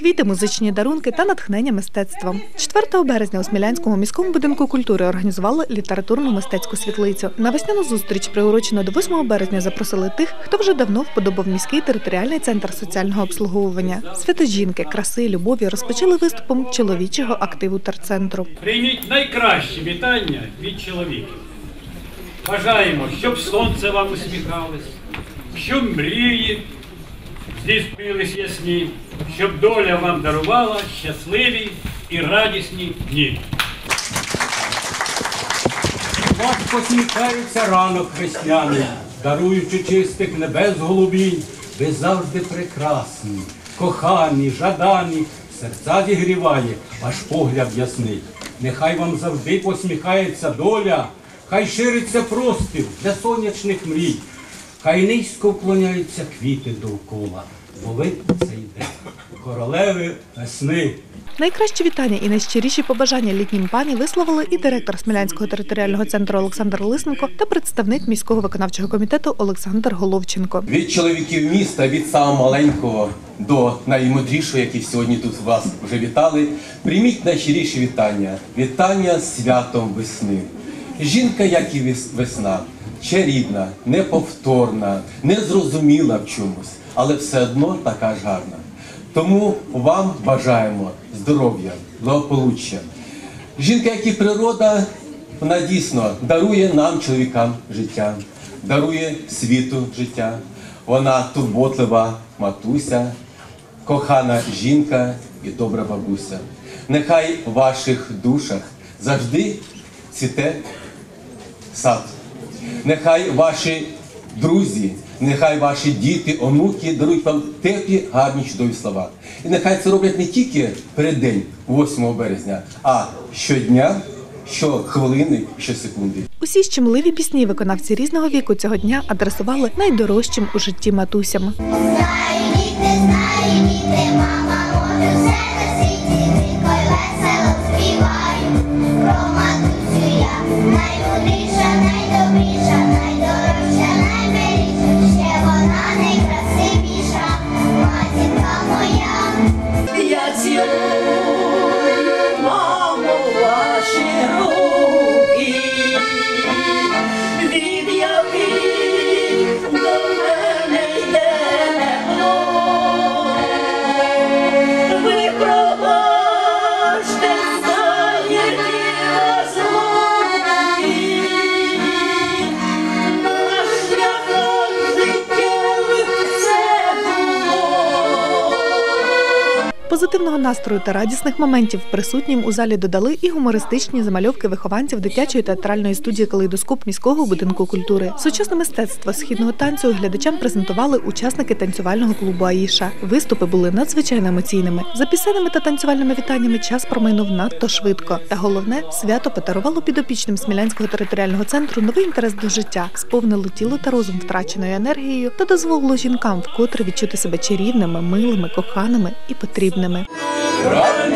квіти, музичні дарунки та натхнення мистецтвом. 4 березня у Смілянському міському будинку культури організували літературну мистецьку світлицю. На весняну зустріч, приурочену до 8 березня, запросили тих, хто вже давно вподобав міський територіальний центр соціального обслуговування. Свято жінки, краси, любові розпочали виступом чоловічого активу терцентру. Прийміть найкращі вітання від чоловіків. Бажаємо, щоб сонце вам усміхалось, щоб мрії здійснились ясні, щоб доля вам дарувала щасливі і радісні дні. Вас посміхається ранок весняний, даруючи чистих небес голубінь, ви завжди прекрасні, кохані, жадані, серця зігріває, ваш погляд ясний. Нехай вам завжди посміхається доля, хай шириться простір для сонячних мрій, хай низько вклоняються квіти довкола, бо ви це йде, королеви весни. Найкращі вітання і найщиріші побажання літнім пані висловили і директор Смілянського територіального центру Олександр Лисенко та представник міського виконавчого комітету Олександр Головченко. Від чоловіків міста, від самого маленького до наймудрішого, які сьогодні тут вас вже вітали, прийміть найщиріші вітання. Вітання з святом весни. Жінка, як і весна, чарівна, неповторна, незрозуміла в чомусь, але все одно така ж гарна. Тому вам бажаємо здоров'я, благополуччя. Жінка, як і природа, вона дійсно дарує нам, чоловікам, життя, дарує світу життя. Вона турботлива матуся, кохана жінка і добра бабуся. Нехай в ваших душах завжди цвіте сад. Нехай ваші друзі, нехай ваші діти, онуки дарують вам теплі, гарні, чудові слова. І нехай це роблять не тільки перед день, 8 березня, а щодня, щохвилини, щосекунди. Усі щемливі пісні виконавці різного віку цього дня адресували найдорожчим у житті матусям. Знає діти, знає діти, мама Позитивного настрою та радісних моментів присутнім у залі додали і гумористичні замальовки вихованців дитячої театральної студії Калейдоскоп міського будинку культури. Сучасне мистецтво східного танцю глядачам презентували учасники танцювального клубу Аїша. Виступи були надзвичайно емоційними. За пісенними та танцювальними вітаннями час промайнув надто швидко. Та головне свято подарувало підопічним Смілянського територіального центру новий інтерес до життя, сповнило тіло та розум втраченою енергією та дозволило жінкам вкотре відчути себе чарівними, милими, коханими і потрібними. Рання